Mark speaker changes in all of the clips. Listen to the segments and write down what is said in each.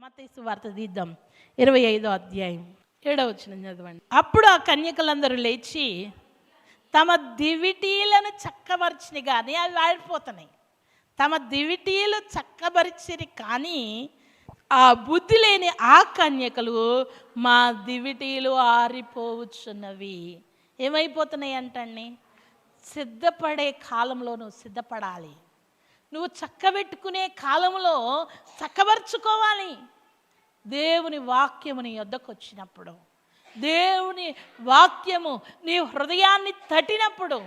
Speaker 1: మతేసు వార్త తీద్దాం. ఇరవై ఐదో అధ్యాయం. ఏడవ వచ్చిన చదవండి. అప్పుడు ఆ కన్యకలందరూ లేచి తమ దివిటీలను చక్కబరిచిని కానీ అవి ఆడిపోతున్నాయి తమ దివిటీలు చక్కబరిచిరి కానీ ఆ బుద్ధి లేని ఆ కన్యకలు మా దివిటీలు ఆరిపోవచ్చున్నవి ఏమైపోతున్నాయి అంటండి సిద్ధపడే కాలంలో నువ్వు సిద్ధపడాలి. నువ్వు చక్కబెట్టుకునే కాలంలో చక్కబరుచుకోవాలి. దేవుని వాక్యము నీ వద్దకు వచ్చినప్పుడు దేవుని వాక్యము నీ హృదయాన్ని తట్టినప్పుడు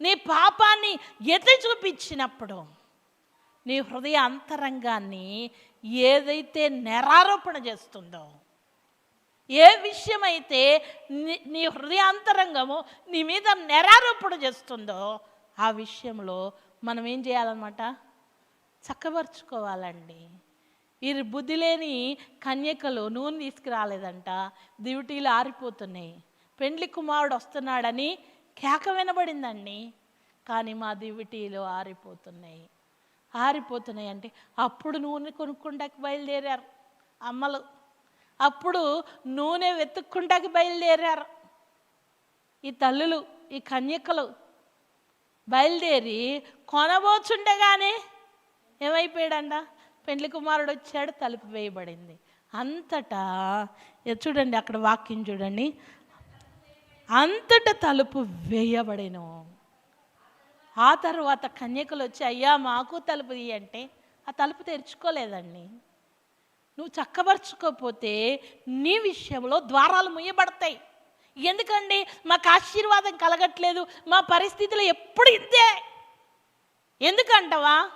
Speaker 1: నీ పాపాన్ని ఎత్తి చూపించినప్పుడు నీ హృదయ అంతరంగాన్ని ఏదైతే నిరారోపణ చేస్తుందో ఏ విషయమైతే నీ నీ హృదయాంతరంగము నీ మీద నిరారోపణ చేస్తుందో ఆ విషయంలో మనం ఏం చేయాలన్నమాట? చక్కబరుచుకోవాలండి ఈ బుద్ధి లేని కన్యకలు నూనె తీసుకురాలేదంట. దివిటీలు ఆరిపోతున్నాయి. పెండ్లి కుమారుడు వస్తున్నాడని కేక వినబడిందండి. కానీ మా దివిటీలు ఆరిపోతున్నాయి. ఆరిపోతున్నాయి అంటే అప్పుడు నూనె కొనుక్కుంటాకి బయలుదేరారు అమ్మలు. అప్పుడు నూనె వెతుక్కుంటాకి బయలుదేరారు ఈ తల్లులు ఈ కన్యకలు. బయలుదేరి కొనబోచుండగానే ఏమైపోయాడంట? పెండ్లి కుమారుడు వచ్చాడు తలుపు వేయబడింది. అంతటా చూడండి అక్కడ వాక్యం చూడండి. అంతటా తలుపు వేయబడేను. ఆ తర్వాత కన్యకలు వచ్చి అయ్యా మాకు తలుపు అంటే ఆ తలుపు తెరుచుకోలేదండి. నువ్వు చక్కబరుచుకోకపోతే నీ విషయంలో ద్వారాలు ముయ్యబడతాయి. ఎందుకండి? మాకు ఆశీర్వాదం కలగట్లేదు. మా పరిస్థితులు ఎప్పుడు ఇంతే ఎందుకంటవా?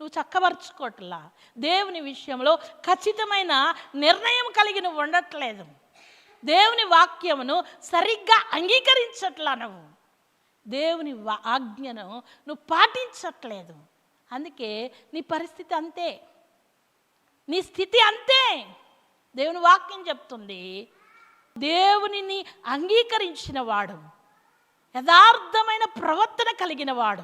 Speaker 1: నువ్వు చక్కబరుచుకోవట్లా దేవుని విషయంలో ఖచ్చితమైన నిర్ణయం కలిగి నువ్వు ఉండట్లేదు. దేవుని వాక్యమును సరిగ్గా అంగీకరించట్లా నువ్వు. దేవుని ఆజ్ఞను నువ్వు పాటించట్లేదు. అందుకే నీ పరిస్థితి అంతే. నీ స్థితి అంతే. దేవుని వాక్యం చెప్తుంది. దేవునిని అంగీకరించిన వాడు. యథార్థమైన ప్రవర్తన కలిగిన వాడు.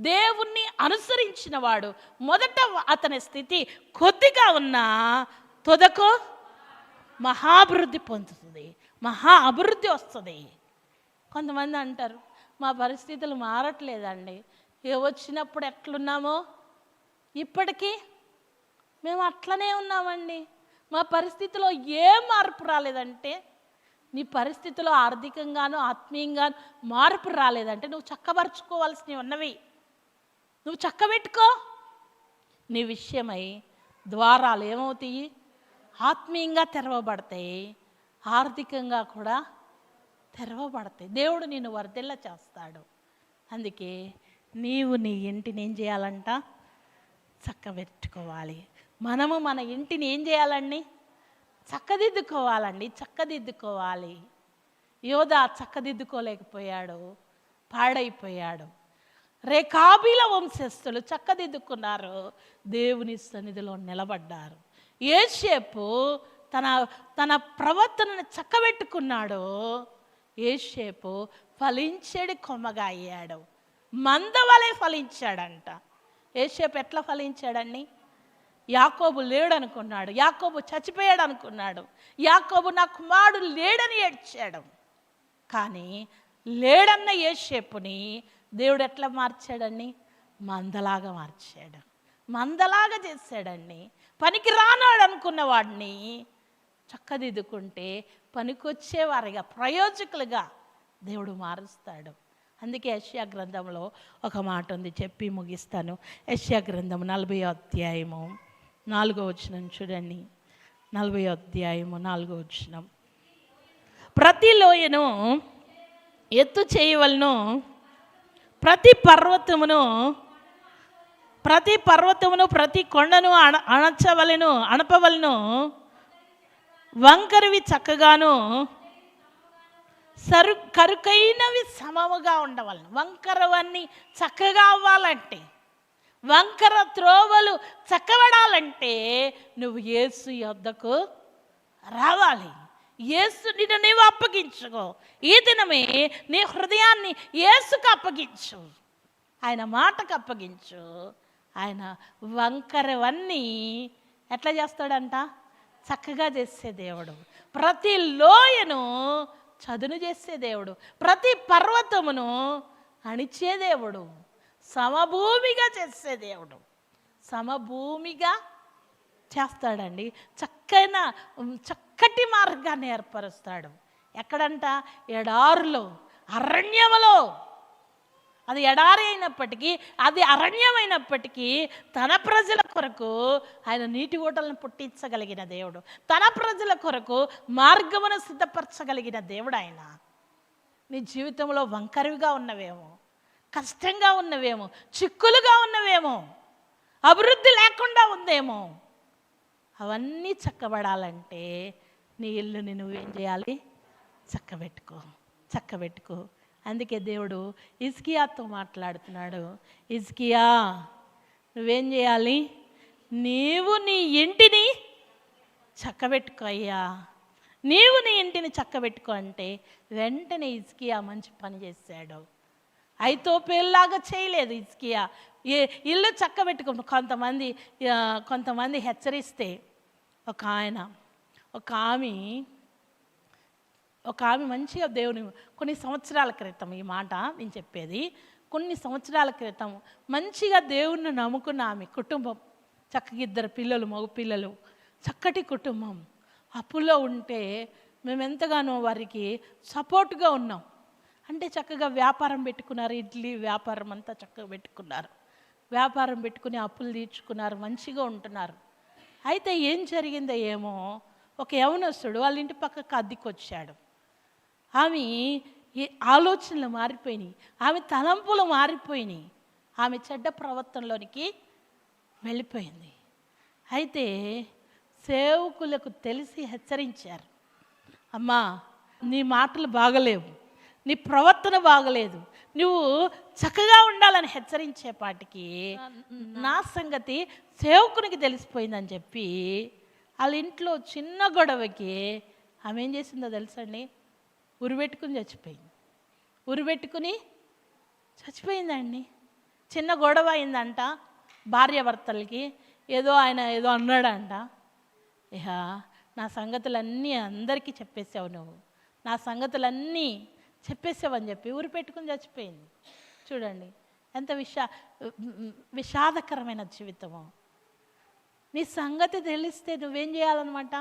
Speaker 1: దేవుణ్ణి అనుసరించిన వాడు. మొదట అతని స్థితి కొద్దిగా ఉన్నా తుదకు మహాభివృద్ధి పొందుతుంది. మహా అభివృద్ధి వస్తుంది. కొంతమంది అంటారు మా పరిస్థితులు మారట్లేదండి. ఏ వచ్చినప్పుడు ఎట్లున్నామో? ఇప్పటికీ మేము అట్లనే ఉన్నామండి. మా పరిస్థితిలో ఏ మార్పు రాలేదంటే నీ పరిస్థితిలో ఆర్థికంగాను ఆత్మీయంగాను మార్పు రాలేదంటే నువ్వు చక్కబరుచుకోవాల్సినవి ఉన్నవి. నువ్వు చక్కబెట్టుకో. నీ విషయమై ద్వారాలు ఏమవుతాయి? ఆత్మీయంగా తెరవబడతాయి. ఆర్థికంగా కూడా తెరవబడతాయి. దేవుడు నిన్ను వర్ధిల్ల చేస్తాడు. అందుకే నీవు నీ ఇంటిని ఏం చేయాలంట? చక్కబెట్టుకోవాలి. మనము మన ఇంటిని ఏం చేయాలండి? చక్కదిద్దుకోవాలండి చక్కదిద్దుకోవాలి. యోధ చక్కదిద్దుకోలేకపోయాడు పాడైపోయాడు. రేఖాబీల వంశస్థులు చక్కదిద్దుకున్నారు దేవుని సన్నిధిలో నిలబడ్డారు. ఏషేపు తన తన ప్రవర్తనను చక్కబెట్టుకున్నాడు. ఏషేపు ఫలించేడి కొమ్మగా అయ్యాడు. మందవలే ఫలించాడంట. ఏషేపు ఎట్లా ఫలించాడండి? యాకోబు లేడనుకున్నాడు యాకోబు చచ్చిపోయాడు అనుకున్నాడు యాకోబు నా కుమారుడు లేడని ఏడ్చాడు. కానీ లేడన్న ఏషేపుని దేవుడు ఎట్లా మార్చాడండి? మందలాగా మార్చాడు. మందలాగా చేశాడండి. పనికి రానాడు అనుకున్న వాడిని చక్కదిద్దుకుంటే పనికొచ్చేవారిగా ప్రయోజకులుగా దేవుడు మారుస్తాడు. అందుకే యష్యా గ్రంథంలో ఒక మాట ఉంది చెప్పి ముగిస్తాను. యష్యా గ్రంథం నలభై అధ్యాయము. నాలుగో వచనం చూడండి. నలభై అధ్యాయము నాలుగో వచనం. ప్రతి లోయను ఎత్తు చేయవలను ప్రతి పర్వతమును ప్రతి పర్వతమును ప్రతి కొండను అణ అణచవలను అణపవలను వంకరివి చక్కగాను సరు కరుకైనవి సమముగా ఉండవలను. వంకరవన్నీ చక్కగా అవ్వాలంటే వంకర త్రోవలు చక్కబడాలంటే నువ్వు యేసు యొద్దకు రావాలి. యేసు నిన్ను నీవు అప్పగించుకో. ఈ దినమే నీ హృదయాన్ని యేసుకు అప్పగించు. ఆయన మాటకు అప్పగించు. ఆయన వంకరవన్నీ ఎట్లా చేస్తాడంట? చక్కగా చేసే దేవుడు. ప్రతి లోయను చదును చేసే దేవుడు. ప్రతి పర్వతమును అణిచే దేవుడు. సమభూమిగా చేసే దేవుడు. సమభూమిగా చేస్తాడండి. చక్కైన చక్కటి మార్గాన్ని ఏర్పరుస్తాడు. ఎక్కడంట? ఎడారులో అరణ్యములో. అది ఎడారి అయినప్పటికీ అది అరణ్యమైనప్పటికీ తన ప్రజల కొరకు ఆయన నీటి ఓటలను పుట్టించగలిగిన దేవుడు. తన ప్రజల కొరకు మార్గమును సిద్ధపరచగలిగిన దేవుడు ఆయన. నీ జీవితంలో వంకరవిగా ఉన్నవేమో. కష్టంగా ఉన్నవేమో చిక్కులుగా ఉన్నవేమో అభివృద్ధి లేకుండా ఉందేమో అవన్నీ చక్కబడాలంటే నీ ఇల్లుని నువ్వేం చేయాలి? చక్కబెట్టుకో చక్కబెట్టుకో. అందుకే దేవుడు ఇస్కియాతో మాట్లాడుతున్నాడు. ఇస్కియా నువ్వేం చేయాలి? నీవు నీ ఇంటిని చక్కబెట్టుకో అయ్యా. నీవు నీ ఇంటిని చక్కబెట్టుకో అంటే వెంటనే ఇస్కియా మంచి పని చేశాడు. ఐతోపేల్లాగా చేయలేదు ఇస్కియా ఏ ఇల్లు చక్కబెట్టుకో కొంతమంది కొంతమంది హెచ్చరిస్తే ఒక ఆయన ఒక ఆమె ఒక ఆమె మంచిగా దేవుని కొన్ని సంవత్సరాల క్రితం ఈ మాట నేను చెప్పేది. కొన్ని సంవత్సరాల క్రితం మంచిగా దేవుణ్ణి నమ్ముకున్న ఆమె కుటుంబం చక్కగా ఇద్దరు పిల్లలు మగ పిల్లలు చక్కటి కుటుంబం. అప్పులో ఉంటే మేము ఎంతగానో వారికి సపోర్ట్గా ఉన్నాం. అంటే చక్కగా వ్యాపారం పెట్టుకున్నారు ఇడ్లీ వ్యాపారం అంతా చక్కగా పెట్టుకున్నారు. వ్యాపారం పెట్టుకుని అప్పులు తీర్చుకున్నారు మంచిగా ఉంటున్నారు. అయితే ఏం జరిగిందో ఏమో ఒక యవనస్తుడు వాళ్ళ ఇంటి పక్కకు అద్దెకొచ్చాడు ఆమె ఆలోచనలు మారిపోయినాయి. ఆమె తలంపులు మారిపోయినాయి. ఆమె చెడ్డ ప్రవర్తనలోనికి వెళ్ళిపోయింది. అయితే సేవకులకు తెలిసి హెచ్చరించారు. అమ్మా నీ మాటలు బాగలేవు. నీ ప్రవర్తన బాగలేదు. నువ్వు చక్కగా ఉండాలని హెచ్చరించేపాటికి నా సంగతి సేవకునికి తెలిసిపోయిందని చెప్పి వాళ్ళ ఇంట్లో చిన్న గొడవకి ఆమె ఏం చేసిందో తెలుసండి? ఉరిపెట్టుకుని చచ్చిపోయింది. ఉరిపెట్టుకుని చచ్చిపోయిందండి. చిన్న గొడవ అయిందంట భార్యాభర్తలకి. ఏదో ఆయన ఏదో అన్నాడంట. ఇహ నా సంగతులన్నీ అందరికీ చెప్పేసావు నువ్వు. నా సంగతులన్నీ చెప్పేసావని చెప్పి ఊరి పెట్టుకుని చచ్చిపోయింది. చూడండి ఎంత విషా విషాదకరమైన జీవితము. నీ సంగతి తెలిస్తే నువ్వేం చేయాలన్నమాట?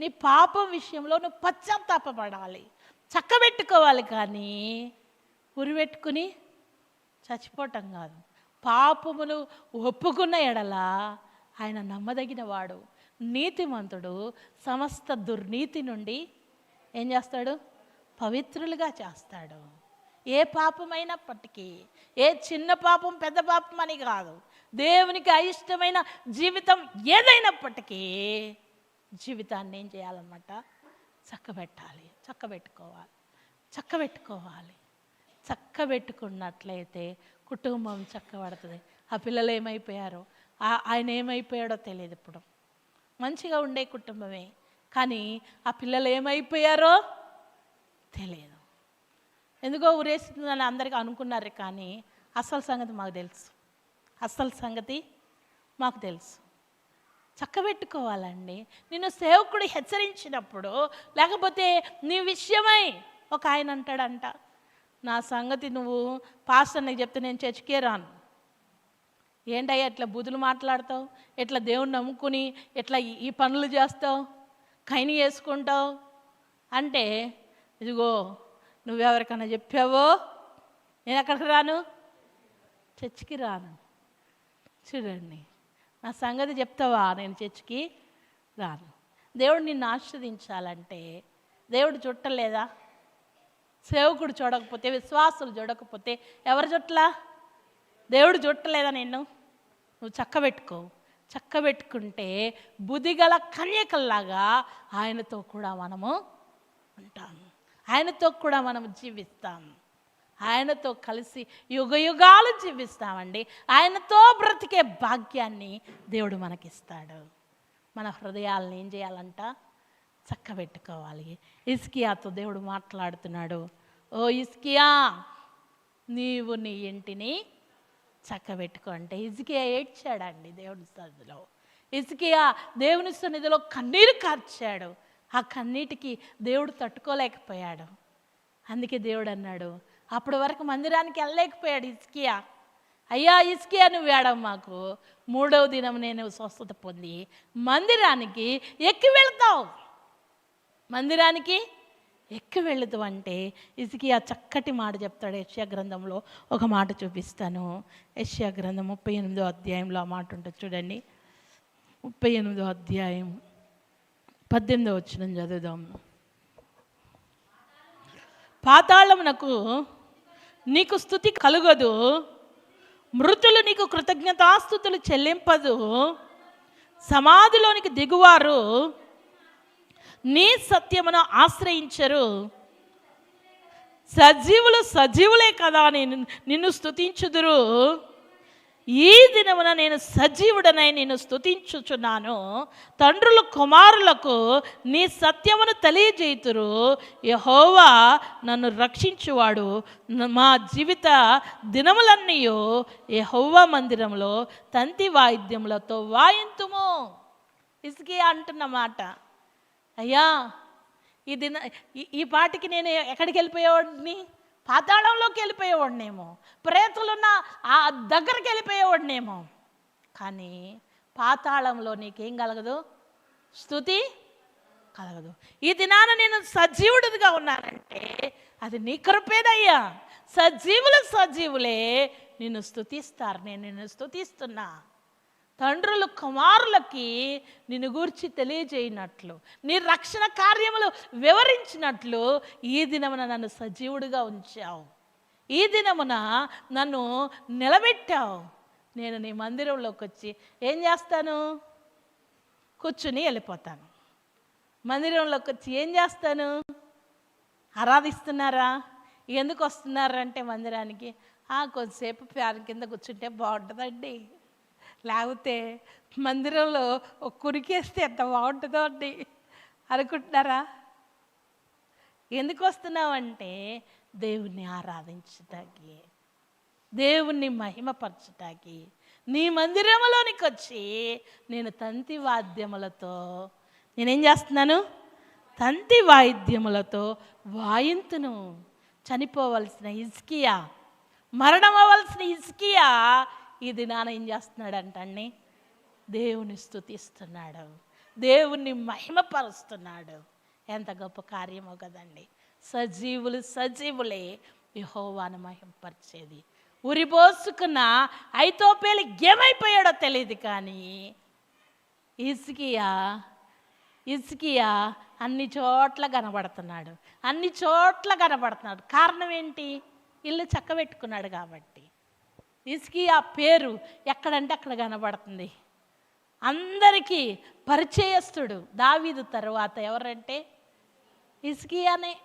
Speaker 1: నీ పాపం విషయంలో నువ్వు పశ్చాత్తాపడాలి చక్కబెట్టుకోవాలి కానీ ఉరిపెట్టుకుని చచ్చిపోవటం కాదు. పాపమును ఒప్పుకున్న ఎడల ఆయన నమ్మదగిన వాడు. నీతిమంతుడు సమస్త దుర్నీతి నుండి ఏం చేస్తాడు? పవిత్రులుగా చేస్తాడు. ఏ పాపమైనప్పటికీ ఏ చిన్న పాపం పెద్ద పాపం అని కాదు దేవునికి అయిష్టమైన జీవితం ఏదైనప్పటికీ జీవితాన్ని ఏం చేయాలన్నమాట? చక్కబెట్టాలి చక్కబెట్టుకోవాలి చక్కబెట్టుకోవాలి. చక్కబెట్టుకున్నట్లయితే కుటుంబం చక్కబడుతుంది. ఆ పిల్లలు ఏమైపోయారో ఆయన ఏమైపోయాడో తెలియదు ఇప్పుడు. మంచిగా ఉండే కుటుంబమే. కానీ ఆ పిల్లలు ఏమైపోయారో తెలియదు ఎందుకో ఊరేస్తుందని అందరికీ అనుకున్నారు కానీ అసలు సంగతి మాకు తెలుసు. అసలు సంగతి మాకు తెలుసు. చక్కబెట్టుకోవాలండి. నిన్ను సేవకుడు హెచ్చరించినప్పుడు లేకపోతే నీ విషయమై ఒక ఆయన అంటాడంట నా సంగతి నువ్వు పాస్టర్ నీకు చెప్తే నేను చర్చికే రాను. ఏంటయ్యా ఎట్లా బుధులు మాట్లాడతావు? ఎట్లా దేవుణ్ణి నమ్ముకుని ఎట్లా ఈ- ఈ పనులు చేస్తావు? కైని వేసుకుంటావు? అంటే ఇదిగో నువ్వెవరికైనా చెప్పావో? నేను ఎక్కడికి రాను? చర్చికి రాను. చూడండి నా సంగతి చెప్తావా? నేను చర్చికి రాను. దేవుడు నిన్ను ఆస్వాదించాలంటే దేవుడు చుట్టలేదా? సేవకుడు చూడకపోతే విశ్వాసులు చూడకపోతే ఎవరు చుట్టలా దేవుడు చుట్టలేదా నిన్ను? నువ్వు చక్కబెట్టుకో. చక్కబెట్టుకుంటే బుద్ధిగల కన్యకల్లాగా ఆయనతో కూడా మనము ఉంటాము. ఆయనతో కూడా మనం జీవిస్తాం. ఆయనతో కలిసి యుగ యుగాలు జీవిస్తామండి. ఆయనతో బ్రతికే భాగ్యాన్ని దేవుడు మనకిస్తాడు. మన హృదయాలను ఏం చేయాలంట? చక్కబెట్టుకోవాలి. ఇస్కియాతో దేవుడు మాట్లాడుతున్నాడు. ఓ ఇస్కియా నీవు నీ ఇంటిని చక్కబెట్టుకో అంటే ఇజ్కియా ఏడ్చాడండి దేవుని సన్నిధిలో. ఇసుకియా దేవుని సన్నిధిలో కన్నీరు కార్చాడు. ఆ కన్నీటికి దేవుడు తట్టుకోలేకపోయాడు. అందుకే దేవుడు అన్నాడు అప్పటి వరకు మందిరానికి వెళ్ళలేకపోయాడు ఇస్కియా అయ్యా ఇస్కియా నువ్వు వేడం మాకు. మూడవ దినం నేను స్వస్థత పొంది మందిరానికి ఎక్కి వెళ్తావు. మందిరానికి ఎక్కి వెళుతూ అంటే ఇసుకియా చక్కటి మాట చెప్తాడు. యశ్యా గ్రంథంలో ఒక మాట చూపిస్తాను. యశ్యా గ్రంథం ముప్పై ఎనిమిదో అధ్యాయంలో ఆ మాట ఉంటుంది చూడండి. ముప్పై ఎనిమిదో అధ్యాయం. పద్దెనిమిదో వచ్చిన చదువుదాం. పాతాళమునకు నీకు స్థుతి కలుగదు మృతులు నీకు కృతజ్ఞతాస్థుతులు చెల్లింపదు సమాధిలోనికి దిగువారు నీ సత్యమును ఆశ్రయించరు. సజీవులు సజీవులే కదా నేను నిన్ను స్థుతించుదురు. ఈ దినమున నేను సజీవుడనై నేను స్తుతించుచున్నాను. తండ్రుల కుమారులకు నీ సత్యమును తెలియజేతురు యహోవా నన్ను రక్షించువాడు. మా జీవిత దినములన్నీ యహోవా మందిరంలో తంతి వాయిద్యములతో వాయింతుము. ఇసుకి అంటున్న మాట. అయ్యా ఈ దిన ఈ- ఈ పాటికి నేను ఎక్కడికి వెళ్ళిపోయేవాడిని? పాతాళంలోకి వెళ్ళిపోయేవాడినేమో. ప్రేతులున్న ఆ దగ్గరికి వెళ్ళిపోయేవాడినేమో. కానీ పాతాళంలో నీకేం కలగదు? స్థుతి కలగదు. ఈ దినాన నేను సజీవుడిగా ఉన్నానంటే అది నీ కృపేదయ్యా. సజీవులు సజీవులే. నిన్ను స్థుతిస్తారు. నేను నిన్ను స్థుతిస్తున్నా. తండ్రులు కుమారులకి నిన్ను గూర్చి తెలియజేయనట్లు నీ రక్షణ కార్యములు వివరించినట్లు ఈ దినమున నన్ను సజీవుడిగా ఉంచావు. ఈ దినమున నన్ను నిలబెట్టావు. నేను నీ మందిరంలోకి వచ్చి ఏం చేస్తాను? కూర్చుని వెళ్ళిపోతాను. మందిరంలోకి వచ్చి ఏం చేస్తాను? ఆరాధిస్తున్నారా? ఎందుకు వస్తున్నారంటే మందిరానికి? "ఆ, కొద్దిసేపు ఫ్యాన్ కింద కూర్చుంటే బాగుంటుందండి. లేకపోతే మందిరంలో ఒక కురికేస్తే ఎంత బాగుంటుందో అండి. అనుకుంటున్నారా? ఎందుకు వస్తున్నావంటే దేవుణ్ణి ఆరాధించటానికి దేవుణ్ణి మహిమపరచటానికి. నీ మందిరములోనికి వచ్చి నేను తంతి వాద్యములతో నేనేం చేస్తున్నాను? తంతి వాయిద్యములతో వాయింతును. చనిపోవలసిన ఇస్కియా మరణం అవ్వాల్సిన ఇస్కియా ఈ దినాన ఏం చేస్తున్నాడంటండి దేవుని స్థుతిస్తున్నాడు దేవుణ్ణి మహిమపరుస్తున్నాడు. ఎంత గొప్ప కార్యమో కదండి. సజీవులు సజీవులే యహోవాను మహింపరిచేది. ఉరిబోసుకున్న ఐతోపేలు ఏమైపోయాడో తెలియదు కానీ ఇసుకియా ఇసుకియా అన్ని చోట్ల కనబడుతున్నాడు. అన్ని చోట్ల కనబడుతున్నాడు. కారణం ఏంటి? ఇల్లు చక్కబెట్టుకున్నాడు కాబట్టి. ఇసుకియా పేరు ఎక్కడంటే అక్కడ కనబడుతుంది. అందరికీ పరిచయస్తుడు దావీదు తర్వాత ఎవరంటే? ఇసుకియానే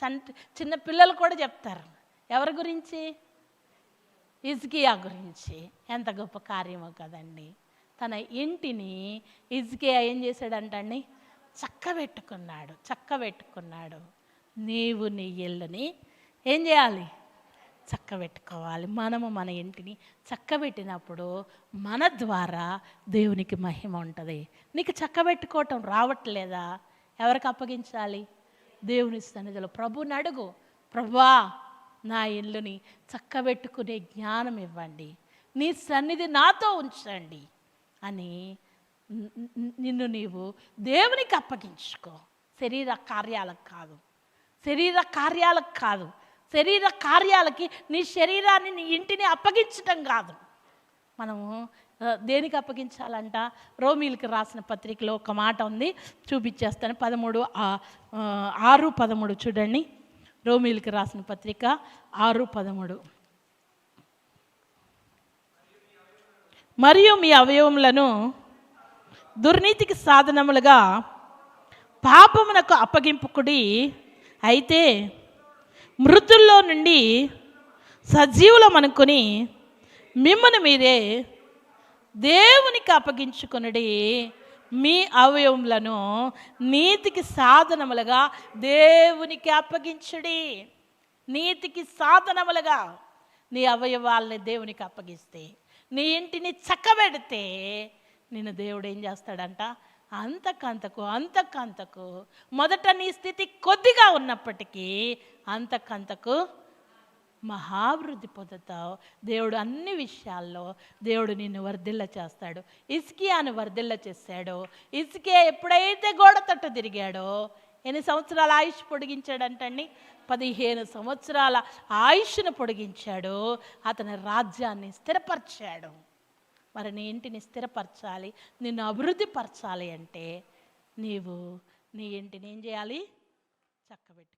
Speaker 1: చంట చిన్న పిల్లలు కూడా చెప్తారు. ఎవరి గురించి? ఇజ్కియా గురించి. ఎంత గొప్ప కార్యమో కదండి. తన ఇంటిని ఇజ్కియా ఏం చేశాడంటండి చక్కబెట్టుకున్నాడు చక్కబెట్టుకున్నాడు. నీవు నీ ఇల్లుని ఏం చేయాలి? చక్కబెట్టుకోవాలి. మనము మన ఇంటిని చక్కబెట్టినప్పుడు మన ద్వారా దేవునికి మహిమ ఉంటుంది. నీకు చక్కబెట్టుకోవటం రావట్లేదా? ఎవరికి అప్పగించాలి? దేవుని సన్నిధిలో. ప్రభుని అడుగు. ప్రభా నా ఇల్లుని చక్కబెట్టుకునే జ్ఞానం ఇవ్వండి. నీ సన్నిధి నాతో ఉంచండి అని నిన్ను నీవు దేవునికి అప్పగించుకో. శరీర కార్యాలకు కాదు. శరీర కార్యాలకు కాదు. శరీర కార్యాలకి నీ శరీరాన్ని నీ ఇంటిని అప్పగించటం కాదు. మనము దేనికి అప్పగించాలంట? రోమిల్కి రాసిన పత్రికలో ఒక మాట ఉంది చూపించేస్తాను పదమూడు ఆరు పదమూడు చూడండి. రోమిల్కి రాసిన పత్రిక ఆరు పదమూడు. మరియు మీ అవయవములను దుర్నీతికి సాధనములుగా పాపమునకు అప్పగింపుకుడి అయితే మృతుల్లో నుండి సజీవులం అనుకుని మిమ్మల్ని మీరే దేవునికి అప్పగించుకునడి. మీ అవయవములను నీతికి సాధనములుగా దేవునికి అప్పగించుడి. నీతికి సాధనములుగా నీ అవయవాల్ని దేవునికి అప్పగిస్తే నీ ఇంటిని చక్కబెడితే నిన్ను దేవుడు ఏం చేస్తాడంట? అంతకంతకు అంతకంతకు మొదట నీ స్థితి కొద్దిగా ఉన్నప్పటికీ అంతకంతకు మహావృద్ధి పొందుతావు. దేవుడు అన్ని విషయాల్లో దేవుడు నిన్ను వర్ధిల్ల చేస్తాడు. ఇస్కియాను వర్ధిల్ల చేశాడు. ఇసుకే ఎప్పుడైతే గోడ తట్టు తిరిగాడో ఎన్ని సంవత్సరాల ఆయుష్ పొడిగించాడంటండి? పదిహేను సంవత్సరాల ఆయుష్ను పొడిగించాడు. అతని రాజ్యాన్ని స్థిరపరిచాడు. మరి నీ ఇంటిని స్థిరపరచాలి నిన్ను అభివృద్ధి పరచాలి అంటే నీవు నీ ఇంటిని ఏం చేయాలి? చక్కబెట్టు